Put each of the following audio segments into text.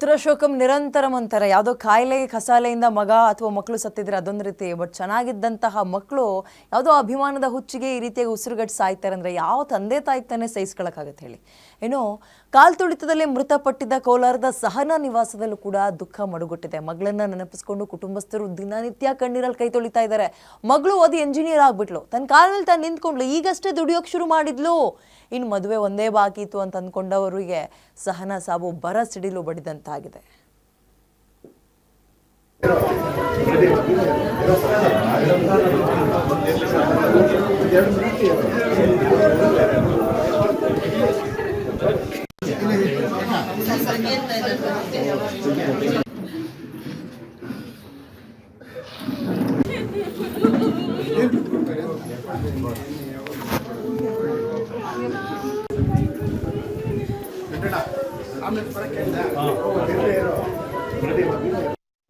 ಪುತ್ರ ಶೋಕಂ ನಿರಂತರಂ ಅಂತಾರೆ. ಯಾವುದೋ ಕಾಯಿಲೆ, ಕಸಾಲೆಯಿಂದ ಮಗ ಅಥವಾ ಮಕ್ಕಳು ಸತ್ತಿದ್ರೆ ಅದೊಂದು ರೀತಿ. ಬಟ್ ಚೆನ್ನಾಗಿದ್ದಂತಹ ಮಕ್ಕಳು ಯಾವುದೋ ಅಭಿಮಾನದ ಹುಚ್ಚಿಗೆ ಈ ರೀತಿಯಾಗಿ ಉಸಿರುಗಟ್ಟು ಸಾಯ್ತಾರೆ ಅಂದರೆ ಯಾವ ತಂದೆ ತಾಯಿ ತಾನೇ ಸಹಿಸ್ಕೊಳಕ್ಕಾಗತ್ತೆ ಹೇಳಿ. ಏನು ಕಾಲ್ತುಳಿತದಲ್ಲಿ ಮೃತಪಟ್ಟಿದ್ದ ಕೋಲಾರದ ಸಹನ ನಿವಾಸದಲ್ಲೂ ಕೂಡ ದುಃಖ ಮಡುಗಟ್ಟಿದೆ. ಮಗಳನ್ನ ನೆನಪಿಸ್ಕೊಂಡು ಕುಟುಂಬಸ್ಥರು ದಿನನಿತ್ಯ ಕಣ್ಣೀರಲ್ಲಿ ಕೈ ತೊಳಿತಾ ಇದ್ದಾರೆ. ಮಗಳು ಓದಿ ಎಂಜಿನಿಯರ್ ಆಗ್ಬಿಟ್ಲು. ತನ್ನ ಕಾಲ ಮೇಲೆ ತಾನು ನಿಂತ್ಕೊಂಡ್ಲು ಈಗಷ್ಟೇ ದುಡಿಯೋಕೆ ಶುರು ಮಾಡಿದ್ಲು. ಇನ್ನು ಮದುವೆ ಒಂದೇ ಬಾಕಿ ಇತ್ತು ಅಂತ ಅಂದ್ಕೊಂಡವರಿಗೆ ಸಹನ ಸಾವು ಬರ ಸಿಡಿಲು ಬಡಿದಂತಾಗಿದೆ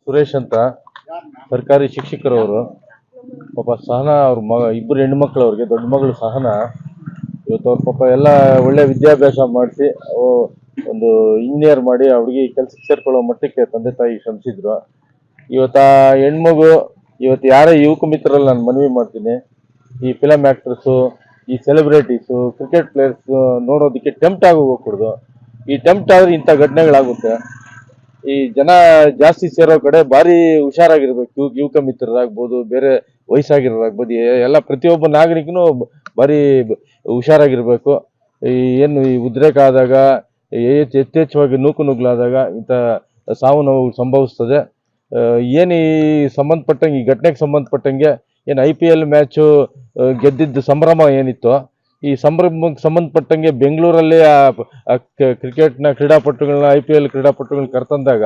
ಸುರೇಶ್ ಅಂತ ಸರ್ಕಾರಿ ಶಿಕ್ಷಕರವರು. ಪಾಪ ಸಹನ ಅವ್ರ ಮಗ ಇಬ್ಬರು ಹೆಣ್ಮಕ್ಳು ಅವ್ರಿಗೆ, ದೊಡ್ಡ ಮಗಳು ಸಹನಾ. ಇವತ್ತು ಅವ್ರ ಪಾಪ ಎಲ್ಲ ಒಳ್ಳೆ ವಿದ್ಯಾಭ್ಯಾಸ ಮಾಡಿಸಿ ಒಂದು ಇಂಜಿನಿಯರ್ ಮಾಡಿ ಅವ್ರಿಗೆ ಕೆಲ್ಸಕ್ಕೆ ಸೇರ್ಕೊಳ್ಳೋ ಮಟ್ಟಕ್ಕೆ ತಂದೆ ತಾಯಿ ಶ್ರಮಿಸಿದ್ರು. ಇವತ್ತು ಹೆಣ್ಮಗು, ಇವತ್ತು ಯಾರೇ ಯುವಕ ಮಿತ್ರರಲ್ಲಿ ನಾನು ಮನವಿ ಮಾಡ್ತೀನಿ. ಈ ಫಿಲಮ್ ಆ್ಯಕ್ಟ್ರಸ್ಸು ಈ ಸೆಲೆಬ್ರಿಟೀಸು ಕ್ರಿಕೆಟ್ ಪ್ಲೇಯರ್ಸ್ ನೋಡೋದಕ್ಕೆ ಟೆಂಪ್ಟ್ ಆಗಿ ಹೋಗ್ಕೊಡ್ದು ಈ ಟೆಂಪ್ಟ್ ಆದ್ರೆ ಇಂಥ ಘಟನೆಗಳಾಗುತ್ತೆ. ಈ ಜನ ಜಾಸ್ತಿ ಸೇರೋ ಕಡೆ ಭಾರಿ ಹುಷಾರಾಗಿರ್ಬೇಕು. ಯುವ ಯುವಕ ಮಿತ್ರರಾಗ್ಬೋದು, ಬೇರೆ ವಯಸ್ಸಾಗಿರೋರಾಗ್ಬೋದು ಎಲ್ಲ ಪ್ರತಿಯೊಬ್ಬ ನಾಗರಿಕನು ಭಾರಿ ಹುಷಾರಾಗಿರ್ಬೇಕು. ಈ ಏನು ಈ ಉದ್ರೇಕ ಆದಾಗ ಯಥೇಚ್ಛವಾಗಿ ನೂಕು ನುಗ್ಲಾದಾಗ ಇಂಥ ಸಾವು ನೋವು ಸಂಭವಿಸ್ತದೆ. ಏನು ಈ ಸಂಬಂಧಪಟ್ಟಂಗೆ, ಈ ಘಟನೆಗೆ ಸಂಬಂಧಪಟ್ಟಂಗೆ, ಏನು ಐ ಪಿ ಎಲ್ ಮ್ಯಾಚು ಗೆದ್ದಿದ್ದು ಸಂಭ್ರಮ ಏನಿತ್ತು ಈ ಸಂಭ್ರಮಕ್ಕೆ ಸಂಬಂಧಪಟ್ಟಂಗೆ ಬೆಂಗಳೂರಲ್ಲಿ ಕ್ರಿಕೆಟ್ನ ಕ್ರೀಡಾಪಟುಗಳನ್ನ ಐ ಪಿ ಎಲ್ ಕ್ರೀಡಾಪಟುಗಳನ್ನ ಕರ್ತಂದಾಗ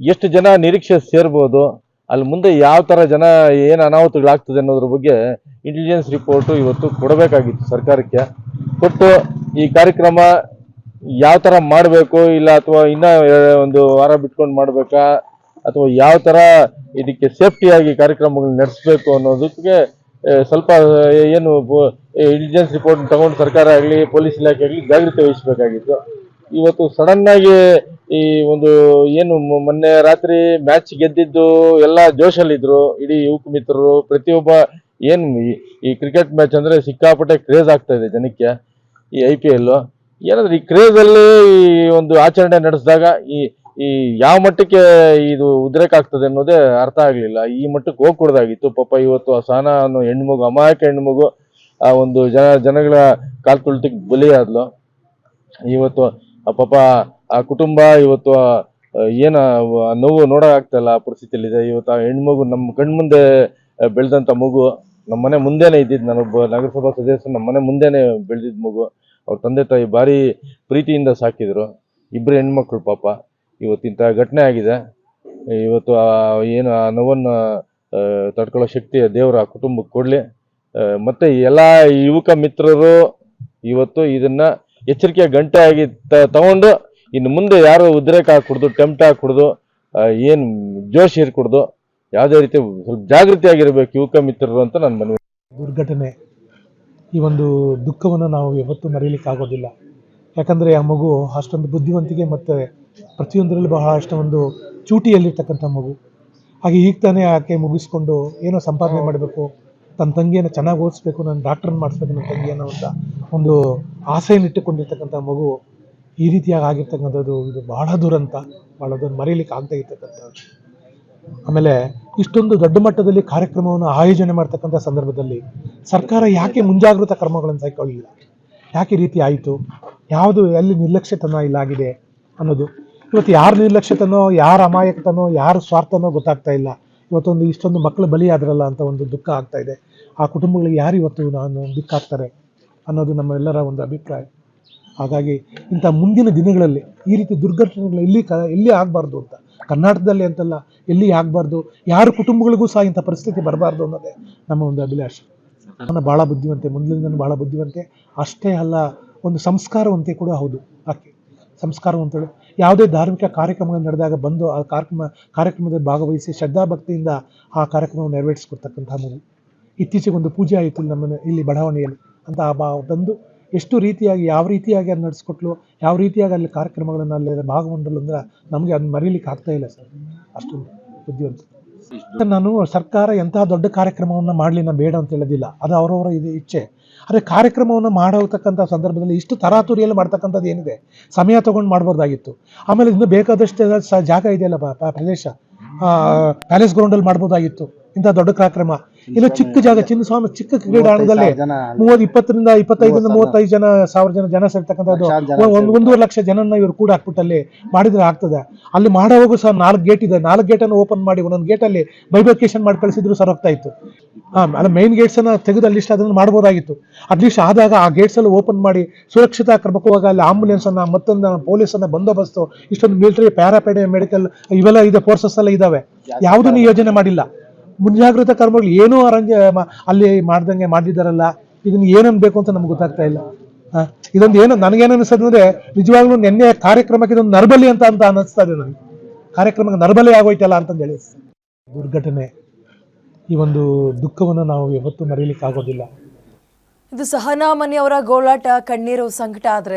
ಎಷ್ಟು ಜನ ನಿರೀಕ್ಷೆ ಸೇರ್ಬೋದು, ಅಲ್ಲಿ ಮುಂದೆ ಯಾವ ಥರ ಜನ ಏನು ಅನಾಹುತಗಳಾಗ್ತದೆ ಅನ್ನೋದ್ರ ಬಗ್ಗೆ ಇಂಟೆಲಿಜೆನ್ಸ್ ರಿಪೋರ್ಟು ಇವತ್ತು ಕೊಡಬೇಕಾಗಿತ್ತು ಸರ್ಕಾರಕ್ಕೆ. ಕೊಟ್ಟು ಈ ಕಾರ್ಯಕ್ರಮ ಯಾವ ಥರ ಮಾಡಬೇಕು, ಇಲ್ಲ ಅಥವಾ ಇನ್ನೂ ಒಂದು ವಾರ ಬಿಟ್ಕೊಂಡು ಮಾಡಬೇಕಾ, ಅಥವಾ ಯಾವ ಥರ ಇದಕ್ಕೆ ಸೇಫ್ಟಿಯಾಗಿ ಕಾರ್ಯಕ್ರಮಗಳನ್ನ ನಡೆಸಬೇಕು ಅನ್ನೋದಕ್ಕೆ ಸ್ವಲ್ಪ ಏನು ಇಂಟೆಲಿಜೆನ್ಸ್ ರಿಪೋರ್ಟ್ ತಗೊಂಡು ಸರ್ಕಾರ ಆಗಲಿ ಪೊಲೀಸ್ ಇಲಾಖೆ ಆಗಲಿ ಜಾಗೃತಿ ವಹಿಸಬೇಕಾಗಿತ್ತು. ಇವತ್ತು ಸಡನ್ ಆಗಿ ಈ ಒಂದು, ಏನು ಮೊನ್ನೆ ರಾತ್ರಿ ಮ್ಯಾಚ್ ಗೆದ್ದಿದ್ದು ಎಲ್ಲ ಜೋಶಲ್ಲಿದ್ರು. ಇಡೀ ಯುವಕ ಮಿತ್ರರು, ಪ್ರತಿಯೊಬ್ಬ, ಏನು, ಈ- ಕ್ರಿಕೆಟ್ ಮ್ಯಾಚ್ ಅಂದ್ರೆ ಸಿಕ್ಕಾಪಟ್ಟೆ ಕ್ರೇಜ್ ಆಗ್ತಾ ಇದೆ ಜನಕ್ಕೆ, ಈ ಐ ಪಿ ಎಲ್ಲು ಏನಂದ್ರೆ ಈ ಕ್ರೇಜ್ ಅಲ್ಲಿ ಈ ಒಂದು ಆಚರಣೆ ನಡೆಸಿದಾಗ ಈ ಈ ಯಾವ ಮಟ್ಟಕ್ಕೆ ಇದು ಉದ್ರೇಕ ಆಗ್ತದೆ ಅನ್ನೋದೇ ಅರ್ಥ ಆಗ್ಲಿಲ್ಲ. ಈ ಮಟ್ಟಕ್ಕೆ ಹೋಗ್ಕೊಡ್ದಾಗಿತ್ತು. ಪಾಪ ಇವತ್ತು ಆ ಸ್ಥಾನ ಅನ್ನೋ ಹೆಣ್ಮಗು ಅಮಾಯಕ ಹೆಣ್ಮಗು ಆ ಒಂದು ಜನ, ಜನಗಳ ಕಾಲ್ ತುಳಿತಕ್ಕೆ ಬಲಿಯಾದ್ಲು ಇವತ್ತು ಆ ಪಾಪ ಆ ಕುಟುಂಬ ಇವತ್ತು ಏನ ನೋವು ನೋಡೋಕ್ಕಾಗ್ತಾ ಆ ಪರಿಸ್ಥಿತಿಯಲ್ಲಿದೆ ಇವತ್ತು ಆ ಹೆಣ್ಮಗು ನಮ್ಮ ಕಣ್ಮುಂದೆ ಬೆಳೆದಂಥ ಮಗು, ನಮ್ಮ ಮನೆ ಮುಂದೆನೇ ಇದ್ದಿದ್ದು ನಾನೊಬ್ಬ ನಗರಸಭಾ ಸದಸ್ಯ, ನಮ್ಮ ಮನೆ ಮುಂದೆನೇ ಬೆಳೆದಿದ್ದ ಮಗು. ಅವ್ರ ತಂದೆ ತಾಯಿ ಭಾರಿ ಪ್ರೀತಿಯಿಂದ ಸಾಕಿದ್ರು. ಇಬ್ಬರು ಹೆಣ್ಮಕ್ಳು ಪಾಪ. ಇವತ್ತಿಂಥ ಘಟನೆ ಆಗಿದೆ. ಇವತ್ತು ಏನು ಆ ನೋವನ್ನು ತಡ್ಕೊಳ್ಳೋ ಶಕ್ತಿ ದೇವರ ಆ ಕುಟುಂಬಕ್ಕೆ ಕೊಡಲಿ. ಮತ್ತು ಎಲ್ಲ ಯುವಕ ಮಿತ್ರರು ಇವತ್ತು ಇದನ್ನು ಎಚ್ಚರಿಕೆ ಗಂಟೆ ಆಗಿ ತಗೊಂಡು ಇನ್ನು ಮುಂದೆ ಯಾರು ಉದ್ರೇಕ ಹಾಕುಡ್ದು ಟೆಂಪ್ಟ್ ಹಾಕುಡ್ದು ಏನು ಜೋಶ್ ಇರ್ಕೊಡ್ದು ಯಾವುದೇ ರೀತಿ ಸ್ವಲ್ಪ ಜಾಗೃತಿಯಾಗಿರ್ಬೇಕು ಯುವಕ ಮಿತ್ರರು ಅಂತ ನಾನು ಮನವಿ ದುರ್ಘಟನೆ ಈ ಒಂದು ದುಃಖವನ್ನು ನಾವು ಯಾವತ್ತೂ ಮರೀಲಿಕ್ಕಾಗೋದಿಲ್ಲ. ಯಾಕಂದರೆ ಆ ಮಗು ಅಷ್ಟೊಂದು ಬುದ್ಧಿವಂತಿಕೆ ಮತ್ತು ಪ್ರತಿಯೊಂದರಲ್ಲೂ ಬಹಳಷ್ಟು ಒಂದು ಚೂಟಿಯಲ್ಲಿರ್ತಕ್ಕಂಥ ಮಗು. ಹಾಗೆ ಈಗ ತಾನೇ ಆಕೆ ಮುಗಿಸ್ಕೊಂಡು ಏನೋ ಸಂಪಾದನೆ ಮಾಡಬೇಕು ತನ್ನ ತಂಗಿಯನ್ನು ಚೆನ್ನಾಗಿ ಓದಿಸ್ಬೇಕು ನಾನು ಡಾಕ್ಟ್ರನ್ನ ಮಾಡಿಸ್ಬೇಕು ನನ್ನ ತಂಗಿಯನ್ನು ಅಂತ ಒಂದು ಆಸೆಯನ್ನು ಇಟ್ಟುಕೊಂಡಿರ್ತಕ್ಕಂಥ ಮಗು ಈ ರೀತಿಯಾಗಿ ಆಗಿರ್ತಕ್ಕಂಥದ್ದು ಇದು ಬಹಳ ದುರಂತ. ಬಹಳ ಅದನ್ನು ಮರೀಲಿಕ್ಕೆ ಆಗದೇ ಇರ್ತಕ್ಕಂಥದ್ದು. ಆಮೇಲೆ ಇಷ್ಟೊಂದು ದೊಡ್ಡ ಮಟ್ಟದಲ್ಲಿ ಕಾರ್ಯಕ್ರಮವನ್ನು ಆಯೋಜನೆ ಮಾಡ್ತಕ್ಕಂಥ ಸಂದರ್ಭದಲ್ಲಿ ಸರ್ಕಾರ ಯಾಕೆ ಮುಂಜಾಗ್ರತಾ ಕ್ರಮಗಳನ್ನು ಕೈಗೊಳ್ಳಿಲ್ಲ ಯಾಕೆ ರೀತಿ ಆಯಿತು? ಯಾವುದು ಎಲ್ಲಿ ನಿರ್ಲಕ್ಷ್ಯತನ ಇಲ್ಲಾಗಿದೆ ಅನ್ನೋದು. ಇವತ್ತು ಯಾರು ನಿರ್ಲಕ್ಷ್ಯತನೋ, ಯಾರು ಅಮಾಯಕತನೋ, ಯಾರು ಸ್ವಾರ್ಥನೋ ಗೊತ್ತಾಗ್ತಾ ಇಲ್ಲ. ಇವತ್ತೊಂದು ಇಷ್ಟೊಂದು ಮಕ್ಕಳು ಬಲಿಯಾದ್ರಲ್ಲ ಅಂತ ಒಂದು ದುಃಖ ಆಗ್ತಾ ಇದೆ. ಆ ಕುಟುಂಬಗಳಿಗೆ ಯಾರು ಇವತ್ತು ನಾನು ದಿಕ್ಕಾಗ್ತಾರೆ ಅನ್ನೋದು ನಮ್ಮೆಲ್ಲರ ಒಂದು ಅಭಿಪ್ರಾಯ. ಹಾಗಾಗಿ ಇಂಥ ಮುಂದಿನ ದಿನಗಳಲ್ಲಿ ಈ ರೀತಿ ದುರ್ಘಟನೆಗಳು ಎಲ್ಲಿ ಕ, ಎಲ್ಲಿ ಆಗಬಾರ್ದು ಅಂತ. ಕರ್ನಾಟಕದಲ್ಲಿ ಅಂತಲ್ಲ, ಎಲ್ಲಿ ಆಗಬಾರ್ದು, ಯಾರ ಕುಟುಂಬಗಳಿಗೂ ಸಹ ಇಂಥ ಪರಿಸ್ಥಿತಿ ಬರಬಾರ್ದು ಅನ್ನೋದೇ ನಮ್ಮ ಒಂದು ಅಭಿಲಾಷೆ. ನಾನು ಭಾಳ ಬುದ್ಧಿವಂತೆ, ಮೊದಲಿಂದನೂ ಭಾಳ ಬುದ್ಧಿವಂತೆ. ಅಷ್ಟೇ ಅಲ್ಲ ಒಂದು ಸಂಸ್ಕಾರವಂತೆ ಕೂಡ ಹೌದು. ಆಕೆ ಸಂಸ್ಕಾರವಂತಳು ಯಾವುದೇ ಧಾರ್ಮಿಕ ಕಾರ್ಯಕ್ರಮಗಳು ನಡೆದಾಗ ಬಂದು ಆ ಕಾರ್ಯಕ್ರಮ, ಕಾರ್ಯಕ್ರಮದಲ್ಲಿ ಭಾಗವಹಿಸಿ ಶ್ರದ್ಧಾಭಕ್ತಿಯಿಂದ ಆ ಕಾರ್ಯಕ್ರಮವನ್ನು ನೆರವೇರಿಸಿಕೊಡ್ತಕ್ಕಂತಹ ಮಗು. ಇತ್ತೀಚೆಗೆ ಒಂದು ಪೂಜೆ ಆಯಿತು ನಮ್ಮ ಇಲ್ಲಿ ಬಡಾವಣೆಯಲ್ಲಿ. ಅಂತ ಆ ಬಾ, ತಂದು ಎಷ್ಟು ರೀತಿಯಾಗಿ, ಯಾವ ರೀತಿಯಾಗಿ ಅದು ನಡೆಸ್ಕೊಟ್ಲು, ಯಾವ ರೀತಿಯಾಗಿ ಅಲ್ಲಿ ಕಾರ್ಯಕ್ರಮಗಳನ್ನು ಅಲ್ಲಿ ಭಾಗಗೊಂಡಳು ಅಂದ್ರೆ ನಮಗೆ ಅದನ್ನ ಮರೀಲಿಕ್ಕೆ ಆಗ್ತಾ ಇಲ್ಲ ಸರ್. ಅಷ್ಟೊಂದು ಬುದ್ಧಿವಂತ ನಾನು ಸರ್ಕಾರ ಎಂತಹ ದೊಡ್ಡ ಕಾರ್ಯಕ್ರಮವನ್ನು ಮಾಡಲಿ ನಾನು ಬೇಡ ಅಂತ ಹೇಳೋದಿಲ್ಲ. ಅದು ಅವರವರ ಇದು ಇಚ್ಛೆ. ಆದರೆ ಕಾರ್ಯಕ್ರಮವನ್ನು ಮಾಡತಕ್ಕಂಥ ಸಂದರ್ಭದಲ್ಲಿ ಇಷ್ಟು ತರಾತುರಿಯಲ್ಲಿ ಮಾಡ್ತಕ್ಕಂಥದ್ದು ಏನಿದೆ? ಸಮಯ ತಗೊಂಡು ಮಾಡ್ಬೋದಾಗಿತ್ತು. ಆಮೇಲೆ ಇನ್ನು ಬೇಕಾದಷ್ಟು ಜಾಗ ಇದೆಯಲ್ಲ ಪ್ರದೇಶ. ಪ್ಯಾಲೇಸ್ ಗ್ರೌಂಡಲ್ಲಿ ಮಾಡ್ಬೋದಾಗಿತ್ತು. ಇಂಥ ದೊಡ್ಡ ಕಾರ್ಯಕ್ರಮ. ಇಲ್ಲ ಚಿಕ್ಕ ಜಾಗ ಚಿನ್ನಸ್ವಾಮಿ ಚಿಕ್ಕ ಕ್ರೀಡಾಂಗಣದಲ್ಲಿ ಮೂವತ್ ಇಪ್ಪತ್ತರಿಂದ ಇಪ್ಪತ್ತೈದರಿಂದ ಮೂವತ್ತೈದು ಜನ ಸಾವಿರ ಜನ ಜನ ಸೇರ್ತಕ್ಕಂಥದ್ದು. ಒಂದು ಒಂದೂವರೆ ಲಕ್ಷ ಜನನ್ನ ಇವರು ಕೂಡ ಹಾಕ್ಬಿಟ್ಟು ಅಲ್ಲಿ ಮಾಡಿದ್ರೆ ಆಗ್ತದೆ. ಅಲ್ಲಿ ಮಾಡೋವಾಗೂ ಸಹ ನಾಲ್ಕು ಗೇಟ್ ಇದೆ. ನಾಲ್ಕು ಗೇಟನ್ನು ಓಪನ್ ಮಾಡಿ ಒಂದೊಂದು ಗೇಟಲ್ಲಿ ಬೈಬರ್ಕೇಶನ್ ಮಾಡಿ ಕಳಿಸಿದ್ರು ಸರ್ ಹೋಗ್ತಾ ಇತ್ತು. ಹಾಂ ಅಲ್ಲ ಮೈನ್ ಗೇಟ್ಸನ್ನು ತೆಗೆದು ಅಲ್ಲಿಷ್ಟು ಅದನ್ನು ಮಾಡ್ಬೋದಾಗಿತ್ತು. ಅಟ್ಲೀಸ್ಟ್ ಆದಾಗ ಆ ಗೇಟ್ಸ್ ಅಲ್ಲಿ ಓಪನ್ ಮಾಡಿ ಸುರಕ್ಷಿತ ಕ್ರಮಕ್ಕುವಾಗ ಅಲ್ಲಿ ಆಂಬುಲೆನ್ಸ್ ಅನ್ನ ಮತ್ತೊಂದು ಪೊಲೀಸನ್ನ ಬಂದೋಬಸ್ತು. ಇಷ್ಟೊಂದು ಮಿಲಿಟರಿ ಪ್ಯಾರಾಪೇಡೆ ಮೆಡಿಕಲ್ ಇವೆಲ್ಲ ಇದೆ ಫೋರ್ಸಸ್ ಎಲ್ಲ ಇದಾವೆ. ಯಾವುದನ್ನು ಯೋಜನೆ ಮಾಡಿಲ್ಲ. ಮುಂಜಾಗ್ರತಾ ಕ್ರಮಗಳು ಏನೂ ಅರೇಂಜ್ ಅಲ್ಲಿ ಮಾಡ್ದಂಗೆ ಮಾಡಿದ್ದಾರಲ್ಲ ಇದನ್ನ ಏನು ಬೇಕು ಅಂತ ನಮ್ಗೆ ಗೊತ್ತಾಗ್ತಾ ಇಲ್ಲ. ಇದೊಂದು ಏನು, ನನಗೇನು ಅನಿಸ್ತದೆ ನಿಜವಾಗ್ಲೂ ನಿನ್ನೆ ಕಾರ್ಯಕ್ರಮಕ್ಕೆ ಇದೊಂದು ನರ್ಬಲಿ ಅಂತ ಅಂತ ಅನಿಸ್ತಾ ಇದೆ ನನಗೆ. ಕಾರ್ಯಕ್ರಮಕ್ಕೆ ನರ್ಬಲಿ ಆಗೋಯ್ತಲ್ಲ ಅಂತಂದೇಳಿ ದುರ್ಘಟನೆ. ಈ ಒಂದು ದುಃಖವನ್ನು ನಾವು ಯಾವತ್ತೂ ಮರೀಲಿಕ್ಕೆ ಆಗೋದಿಲ್ಲ ಇದು ಸಹನಾ ಮನೆಯವರ ಗೋಳಾಟ, ಕಣ್ಣೀರು ಸಂಕಟ ಆದ್ರೆ